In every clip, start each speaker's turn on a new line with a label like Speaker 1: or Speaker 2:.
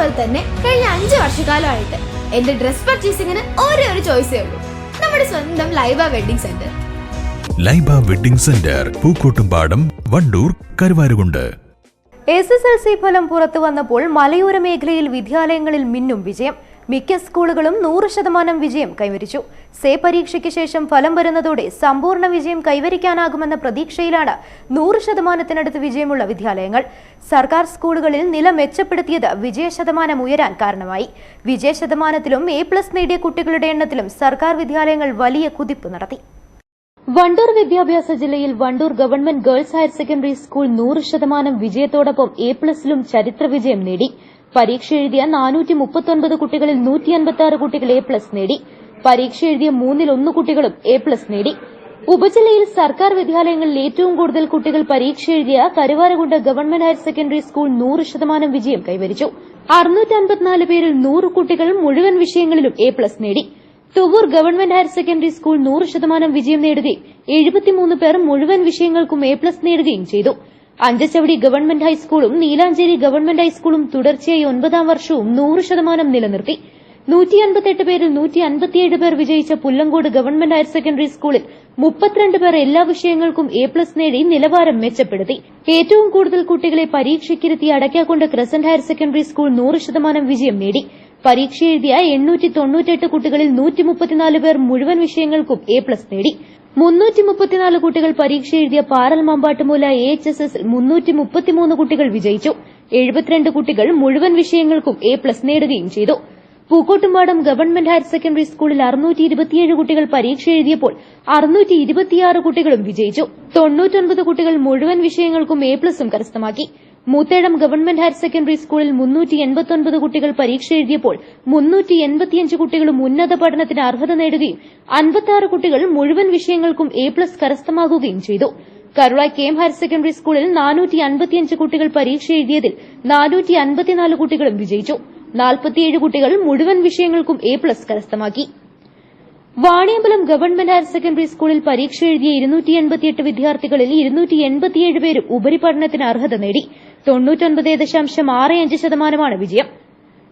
Speaker 1: അതുപോലെ തന്നെ കഴിഞ്ഞ അഞ്ച് വർഷക്കാലമായിട്ട് എന്റെ ഡ്രസ് പർച്ചേസിംഗിന് ഒരേ ഒരു ചോയ്സേ ഉള്ളൂ. നമ്മുടെ സ്വന്തം Laiba wedding centre.
Speaker 2: Laiba wedding centre Pookkottumpadam Wandoor Karuvarakundu.
Speaker 3: S S L C ഫലം പുറത്തു വന്നപ്പോൾ മലയോര മേഖലയിൽ വിദ്യാലയങ്ങളിൽ മിന്നും വിജയം. മിക്ക സ്കൂളുകളും നൂറ് ശതമാനം വിജയം കൈവരിച്ചു. സേ പരീക്ഷയ്ക്ക് ശേഷം ഫലം വരുന്നതോടെ സമ്പൂർണ വിജയം കൈവരിക്കാനാകുമെന്ന പ്രതീക്ഷയിലാണ് നൂറ് ശതമാനത്തിനടുത്ത് വിജയമുള്ള വിദ്യാലയങ്ങൾ. സർക്കാർ സ്കൂളുകളിൽ നില മെച്ചപ്പെടുത്തിയത് വിജയ ശതമാനം ഉയരാൻ കാരണമായി. വിജയ ശതമാനത്തിലും എ പ്ലസ് നേടിയ കുട്ടികളുടെ എണ്ണത്തിലും സർക്കാർ വിദ്യാലയങ്ങൾ വലിയ കുതിപ്പ് നടത്തി. വണ്ടൂർ വിദ്യാഭ്യാസ ജില്ലയിൽ Wandoor government girls higher secondary school നൂറ് ശതമാനം വിജയത്തോടൊപ്പം എ പ്ലസിലും ചരിത്ര വിജയം നേടി. പരീക്ഷ എഴുതിയ നാനൂറ്റി മുപ്പത്തൊൻപത് കുട്ടികളിൽ നൂറ്റി അൻപത്തി ആറ് കുട്ടികൾ എ പ്ലസ് നേടി. പരീക്ഷ എഴുതിയ മൂന്നിൽ ഒന്ന് കുട്ടികളും എ പ്ലസ് നേടി. ഉപജില്ലയിൽ സർക്കാർ വിദ്യാലയങ്ങളിൽ ഏറ്റവും കൂടുതൽ കുട്ടികൾ പരീക്ഷ എഴുതിയ Karuvarakundu government higher secondary school നൂറ് ശതമാനം വിജയം കൈവരിച്ചു. അറുന്നൂറ്റി അൻപത്തിനാല് പേരിൽ നൂറ് കുട്ടികൾ മുഴുവൻ വിഷയങ്ങളിലും എ പ്ലസ് നേടി. Thuvvur government higher secondary school നൂറ് ശതമാനം വിജയം നേടുകയും എഴുപത്തിമൂന്ന് പേർ മുഴുവൻ വിഷയങ്ങൾക്കും എ പ്ലസ് നേടുകയും ചെയ്തു. അഞ്ചച്ചവടി ഗവൺമെന്റ് ഹൈസ്കൂളും നീലാഞ്ചേരി ഗവൺമെന്റ് ഹൈസ്കൂളും തുടർച്ചയായി ഒൻപതാം വർഷവും നൂറ് ശതമാനം നിലനിർത്തി. നൂറ്റി അൻപത്തെട്ട് പേരിൽ നൂറ്റി അൻപത്തിയേഴ് പേർ വിജയിച്ച പുല്ലങ്കോട് ഗവൺമെന്റ് ഹയർ സെക്കൻഡറി സ്കൂളിൽ മുപ്പത്തിരണ്ട് പേർ എല്ലാ വിഷയങ്ങൾക്കും എ പ്ലസ് നേടി നിലവാരം മെച്ചപ്പെടുത്തി. ഏറ്റവും കൂടുതൽ കുട്ടികളെ പരീക്ഷയ്ക്കിരുത്തി Adakkakundu Crescent higher secondary school നൂറ് ശതമാനം വിജയം നേടി. പരീക്ഷ എഴുതിയ എണ്ണൂറ്റി തൊണ്ണൂറ്റെട്ട് കുട്ടികളിൽ നൂറ്റി മുപ്പത്തിനാല് പേർ മുഴുവൻ വിഷയങ്ങൾക്കും എ പ്ലസ് നേടി. മുന്നൂറ്റി മുപ്പത്തിനാല് കുട്ടികൾ പരീക്ഷ എഴുതിയ Paral Mambattumoola H S S മുന്നൂറ്റി മുപ്പത്തിമൂന്ന് കുട്ടികൾ വിജയിച്ചു. എഴുപത്തിരണ്ട് കുട്ടികൾ മുഴുവൻ വിഷയങ്ങൾക്കും എ പ്ലസ് നേടുകയും ചെയ്തു. പൂക്കോട്ടുംപാടം ഗവൺമെന്റ് ഹയർ സെക്കൻഡറി സ്കൂളിൽ അറുന്നൂറ്റി ഇരുപത്തിയേഴ് കുട്ടികൾ പരീക്ഷ എഴുതിയപ്പോൾ അറുന്നൂറ്റി ഇരുപത്തിയാറ് കുട്ടികളും വിജയിച്ചു. തൊണ്ണൂറ്റൊൻപത് കുട്ടികൾ മുഴുവൻ വിഷയങ്ങൾക്കും എ പ്ലസും കരസ്ഥമാക്കി. മൂത്തേടം ഗവൺമെന്റ് ഹയർ സെക്കൻഡറി സ്കൂളിൽ മുന്നൂറ്റി എൺപത്തൊൻപത് കുട്ടികൾ പരീക്ഷ എഴുതിയപ്പോൾ മുന്നൂറ്റി എൺപത്തിയഞ്ച് കുട്ടികളും ഉന്നത പഠനത്തിന് അർഹത നേടുകയും അൻപത്തിയാറ് കുട്ടികൾ മുഴുവൻ വിഷയങ്ങൾക്കും എ പ്ലസ് കരസ്ഥമാക്കുകയും ചെയ്തു. Karulai K M higher secondary സ്കൂളിൽ നാനൂറ്റി അൻപത്തിയഞ്ച് കുട്ടികൾ പരീക്ഷ എഴുതിയതിൽ നാനൂറ്റി അൻപത്തിനാല് കുട്ടികളും വിജയിച്ചു. നാൽപ്പത്തിയേഴ് കുട്ടികൾ മുഴുവൻ വിഷയങ്ങൾക്കും എ പ്ലസ് കരസ്ഥമാക്കി. വാണിയമ്പലം ഗവൺമെന്റ് ഹയർ സെക്കൻഡറി സ്കൂളിൽ പരീക്ഷ എഴുതിയ ഇരുന്നൂറ്റി എൺപത്തിയെട്ട് വിദ്യാർത്ഥികളിൽ ഇരുന്നൂറ്റി എൺപത്തിയേഴ് പേരും ഉപരിപഠനത്തിന് അർഹത നേടി. തൊണ്ണൂറ്റൊൻപത് ദശാംശം ആറ് അഞ്ച് ശതമാനമാണ് വിജയം.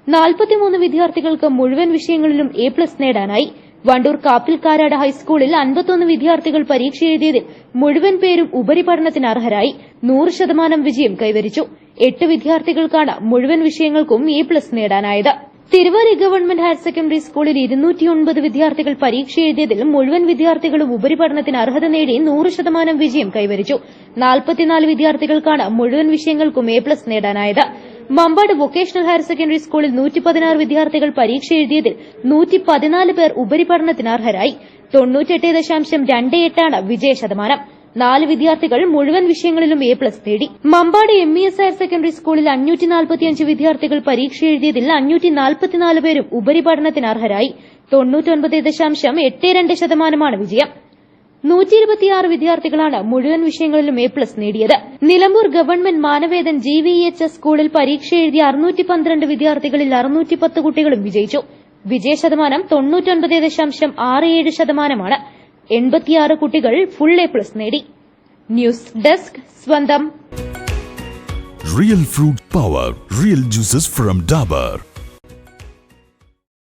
Speaker 3: നാൽപ്പത്തിമൂന്ന് വിദ്യാർത്ഥികൾക്ക് മുഴുവൻ വിഷയങ്ങളിലും എ പ്ലസ് നേടാനായി. വണ്ടൂർ കാപ്പിൽക്കാരാട് ഹൈസ്കൂളിൽ അൻപത്തൊന്ന് വിദ്യാർത്ഥികൾ പരീക്ഷ എഴുതിയതിൽ മുഴുവൻ പേരും ഉപരിപഠനത്തിന് അർഹരായി. നൂറ് ശതമാനം വിജയം കൈവരിച്ചു. എട്ട് വിദ്യാർത്ഥികൾക്കാണ് മുഴുവൻ വിഷയങ്ങൾക്കും എ പ്ലസ് നേടാനായത്. തിരുവാരി ഗവൺമെന്റ് ഹയർ സെക്കൻഡറി സ്കൂളിൽ ഇരുന്നൂറ്റിയൊൻപത് വിദ്യാർത്ഥികൾ പരീക്ഷ എഴുതിയതിൽ മുഴുവൻ വിദ്യാർത്ഥികളും ഉപരിപഠനത്തിന് അർഹത നേടി നൂറ് ശതമാനം വിജയം കൈവരിച്ചു. നാൽപ്പത്തിനാല് വിദ്യാർത്ഥികൾക്കാണ് മുഴുവൻ വിഷയങ്ങൾക്കും എ പ്ലസ് നേടാനായത്. മമ്പാട് വൊക്കേഷണൽ ഹയർ സെക്കൻഡറി സ്കൂളിൽ നൂറ്റി പതിനാറ് വിദ്യാർത്ഥികൾ പരീക്ഷ എഴുതിയതിൽ നൂറ്റി പതിനാല് പേർ ഉപരിപഠനത്തിന് അർഹരായി. തൊണ്ണൂറ്റെട്ട് ദശാംശം രണ്ട് എട്ടാണ് വിജയ ശതമാനം. നാല് വിദ്യാർത്ഥികൾ മുഴുവൻ വിഷയങ്ങളിലും എ പ്ലസ് നേടി. Mampad M E S higher secondary സ്കൂളിൽ അഞ്ഞൂറ്റി നാൽപ്പത്തിയഞ്ച് വിദ്യാർത്ഥികൾ പരീക്ഷ എഴുതിയതിൽ അഞ്ഞൂറ്റി നാൽപ്പത്തിനാല് പേരും ഉപരിപഠനത്തിന് അർഹരായി. തൊണ്ണൂറ്റൊൻപത് ദശാംശം എട്ട് രണ്ട് ശതമാനമാണ് വിജയം. നൂറ്റിയിരുപത്തിയാറ് വിദ്യാർത്ഥികളാണ് മുഴുവൻ വിഷയങ്ങളിലും എ പ്ലസ് നേടിയത്. Nilambur government Manavedan G V H S സ്കൂളിൽ പരീക്ഷ എഴുതിയ അറുന്നൂറ്റി പന്ത്രണ്ട് വിദ്യാർത്ഥികളിൽ അറുന്നൂറ്റി പത്ത് കുട്ടികളും വിജയിച്ചു. വിജയ ശതമാനം തൊണ്ണൂറ്റൊൻപത് ദശാംശം ആറ് ഏഴ് ശതമാനമാണ്. എൺപത്തിയാറ് കുട്ടികൾ ഫുൾ എ പ്ലസ് നേടി. ന്യൂസ് ഡെസ്ക് സ്വന്തം.
Speaker 2: Real fruit power real juices from Dabur